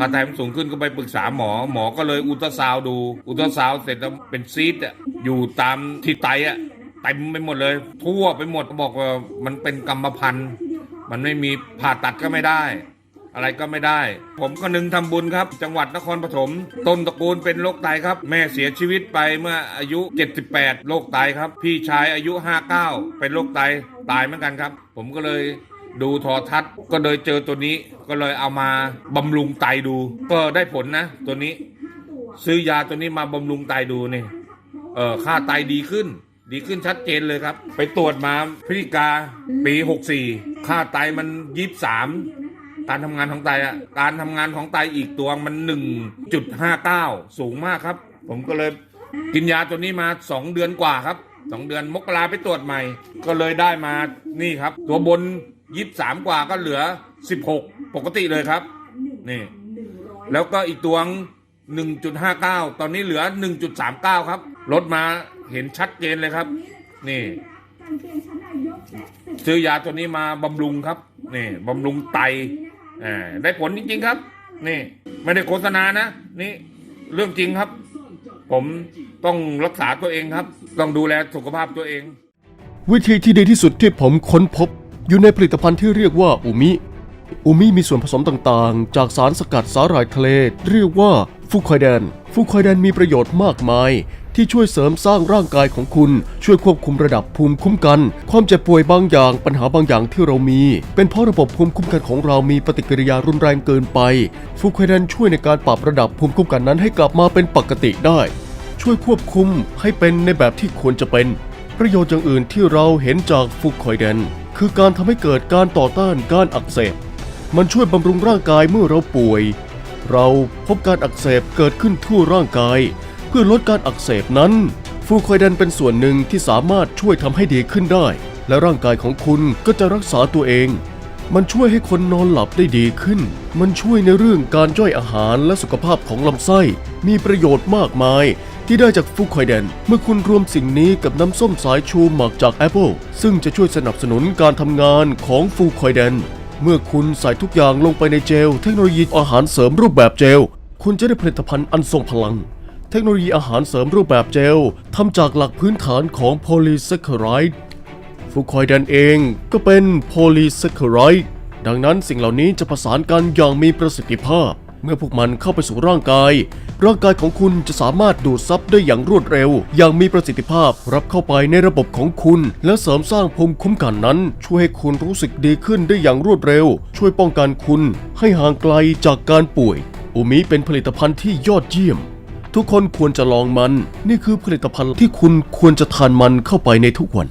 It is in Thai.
ค่าไตมันสูงขึ้นก็ไปปรึกษาหมอ หมอก็เลยอุลตราซาวดู อุลตราซาวเสร็จแล้วเป็นซีดอะอยู่ตามที่ไตอะเต็มไปหมดเลย ทั่วไปหมดบอกว่ามันเป็นกรรมพันธุ์มันไม่มีผ่าตัดก็ไม่ได้ อะไรก็ไม่ได้ ผมก็นึงทำบุญครับ จังหวัดนครปฐมต้นตระกูลเป็นโรคไตครับ แม่เสียชีวิตไปเมื่ออายุ 78โรคไตครับ พี่ชายอายุ 59 เป็นโรคไตตายเหมือนกันครับ ผมก็เลย ดูโทอทัศน์ก็เลยเจอตัวนี้ก็เลยเอามาบำรุงไตดู ก็ได้ผลนะ ตัวนี้ ซื้อยาตัวนี้มาบำรุงไตดูนี่เออค่าไตดีขึ้น ดีขึ้นชัดเจนเลยครับ ไปตรวจมาพฤศจิกาปี 64 ค่าไตมัน23การทำงานของไตอะการทำงานของไตอีกตัวมัน 1.59 สูงมากครับ ผมก็เลยกินยาตัวนี้มา 2 เดือนกว่าครับ 2 เดือนมกราไปตรวจใหม่ ก็เลยได้มานี่ครับ ตัวบน 23กว่าก็เหลือ16ปกติเลยครับนี่แล้วก็อีกตัวง1.59ตอนนี้เหลือ1.39ครับลดมาเห็นชัดเจนเลยครับ นี่ซื้อยาตัวนี้มาบำรุงครับนี่บำรุงไตอ่าได้ผลจริงๆครับ นี่ไม่ได้โฆษณานะ นี่เรื่องจริงครับ ผมต้องรักษาตัวเองครับ ต้องดูแลสุขภาพตัวเอง วิธีที่ดีที่สุดที่ผมค้นพบ อยู่ในผลิตภัณฑ์ที่เรียกว่าอูมิอูมิมีส่วนผสมต่างๆ จากสารสกัดสาหร่ายทะเล เรียกว่าฟูคอยแดน ฟูคอยแดนมีประโยชน์มากมาย ที่ช่วยเสริมสร้างร่างกายของคุณ ช่วยควบคุมระดับภูมิคุ้มกัน ความเจ็บป่วยบางอย่าง ปัญหาบางอย่างที่เรามี เป็นเพราะระบบภูมิคุ้มกันของเรามีปฏิกิริยารุนแรงเกินไป ฟูคอยแดนช่วยในการปรับระดับภูมิคุ้มกันนั้นให้กลับมาเป็นปกติได้ ช่วยควบคุมให้เป็นในแบบที่ควรจะเป็น ประโยชน์อย่างอื่นที่เราเห็นจากฟูคอยแดนคือการทำให้เกิดการต่อต้านการอักเสบ มันช่วยบำรุงร่างกายเมื่อเราป่วย เราพบการอักเสบเกิดขึ้นทั่วร่างกาย เพื่อลดการอักเสบนั้น ฟูคอยแดนเป็นส่วนหนึ่งที่สามารถช่วยทำให้ดีขึ้นได้ และร่างกายของคุณก็จะรักษาตัวเอง มันช่วยให้คนนอนหลับได้ดีขึ้น มันช่วยในเรื่องการย่อยอาหารและสุขภาพของลำไส้ มีประโยชน์มากมาย ที่ได้จากฟูคอยแดน เมื่อคุณรวมสิ่งนี้กับน้ำส้มสายชูหมักจากแอปเปิลซึ่งจะช่วยสนับสนุนการทำงานของฟูคอยแดน เมื่อคุณใส่ทุกอย่างลงไปในเจล เทคโนโลยีอาหารเสริมรูปแบบเจล คุณจะได้ผลิตภัณฑ์อันทรงพลัง เทคโนโลยีอาหารเสริมรูปแบบเจลทำจากหลักพื้นฐานของโพลีแซคคาไรด์ฟูคอยแดนเองก็เป็นโพลีแซคคาไรด์ดังนั้นสิ่งเหล่านี้จะประสานกันอย่างมีประสิทธิภาพ เมื่อพวกมันเข้าไปสู่ร่างกาย ร่างกายของคุณจะสามารถดูดซับได้อย่างรวดเร็ว อย่างมีประสิทธิภาพรับเข้าไปในระบบของคุณ และเสริมสร้างภูมิคุ้มกันนั้น ช่วยให้คุณรู้สึกดีขึ้นได้อย่างรวดเร็ว ช่วยป้องกันคุณ ให้ห่างไกลจากการป่วยอูมิเป็นผลิตภัณฑ์ที่ยอดเยี่ยม ทุกคนควรจะลองมัน นี่คือผลิตภัณฑ์ที่คุณควรจะทานมันเข้าไปในทุกวัน